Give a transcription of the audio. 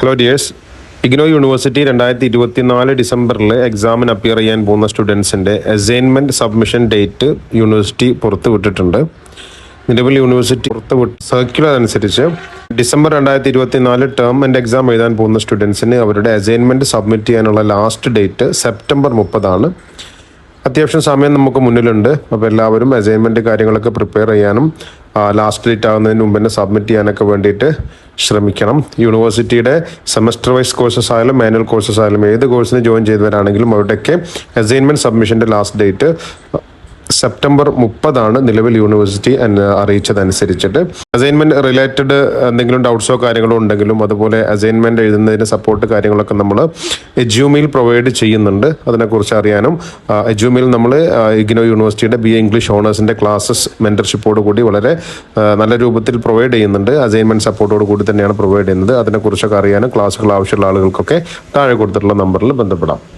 Hello dears IGNOU university രണ്ടായിരത്തി ഇരുപത്തിനാല് ഡിസംബറിൽ എക്സാമിന് അപ്പിയർ ചെയ്യാൻ പോകുന്ന സ്റ്റുഡൻസിന്റെ അസൈൻമെന്റ് സബ്മിഷൻ ഡേറ്റ് യൂണിവേഴ്സിറ്റി പുറത്തുവിട്ടിട്ടുണ്ട് നിലവിൽ യൂണിവേഴ്സിറ്റി പുറത്ത് വിട്ട് സർക്കുലർ അനുസരിച്ച് ഡിസംബർ രണ്ടായിരത്തി ഇരുപത്തിനാല് ടേം ആൻഡ് എക്സാം എഴുതാൻ പോകുന്ന സ്റ്റുഡൻസിന് അവരുടെ അസൈൻമെന്റ് സബ്മിറ്റ് ചെയ്യാനുള്ള ലാസ്റ്റ് ഡേറ്റ് സെപ്റ്റംബർ മുപ്പതാണ്. അത്യാവശ്യം സമയം നമുക്ക് മുന്നിലുണ്ട്. അപ്പോൾ എല്ലാവരും അസൈൻമെന്റ് കാര്യങ്ങളൊക്കെ പ്രിപ്പയർ ചെയ്യാനും ലാസ്റ്റ് ഡേറ്റ് ആകുന്നതിന് മുമ്പ് തന്നെ സബ്മിറ്റ് ചെയ്യാനൊക്കെ വേണ്ടിയിട്ട് ശ്രമിക്കണം. യൂണിവേഴ്സിറ്റിയുടെ സെമസ്റ്റർ വൈസ് കോഴ്സസ് ആയാലും മാനുവൽ കോഴ്സസ് ആയാലും ഏത് കോഴ്സിന് ജോയിൻ ചെയ്തവരാണെങ്കിലും അവിടെയൊക്കെ അസൈൻമെന്റ് സബ്മിഷന്റെ ലാസ്റ്റ് ഡേറ്റ് സെപ്റ്റംബർ മുപ്പതാണ് നിലവിൽ യൂണിവേഴ്സിറ്റി അറിയിച്ചത് അറിയിച്ചതനുസരിച്ചിട്ട്. അസൈൻമെന്റ് റിലേറ്റഡ് എന്തെങ്കിലും ഡൗട്ട്സോ കാര്യങ്ങളോ ഉണ്ടെങ്കിലും അതുപോലെ അസൈൻമെന്റ് എഴുതുന്നതിന് സപ്പോർട്ട് കാര്യങ്ങളൊക്കെ നമ്മൾ എജ്യൂമിൽ പ്രൊവൈഡ് ചെയ്യുന്നുണ്ട്. അതിനെക്കുറിച്ച് അറിയാനും എജ്യൂമിൽ നമ്മൾ ഇഗ്നോ യൂണിവേഴ്സിറ്റിയുടെ ബി ഇംഗ്ലീഷ് ഓണേഴ്സിന്റെ ക്ലാസ്സസ് മെന്റർഷിപ്പോട് കൂടി വളരെ നല്ല രൂപത്തിൽ പ്രൊവൈഡ് ചെയ്യുന്നുണ്ട്. അസൈൻമെന്റ് സപ്പോർട്ടോട് കൂടി തന്നെയാണ് പ്രൊവൈഡ് ചെയ്യുന്നത്. അതിനെക്കുറിച്ചൊക്കെ അറിയാനും ക്ലാസ്സുകൾ ആവശ്യമുള്ള ആളുകൾക്കൊക്കെ താഴെ കൊടുത്തിട്ടുള്ള നമ്പറിൽ ബന്ധപ്പെടാം.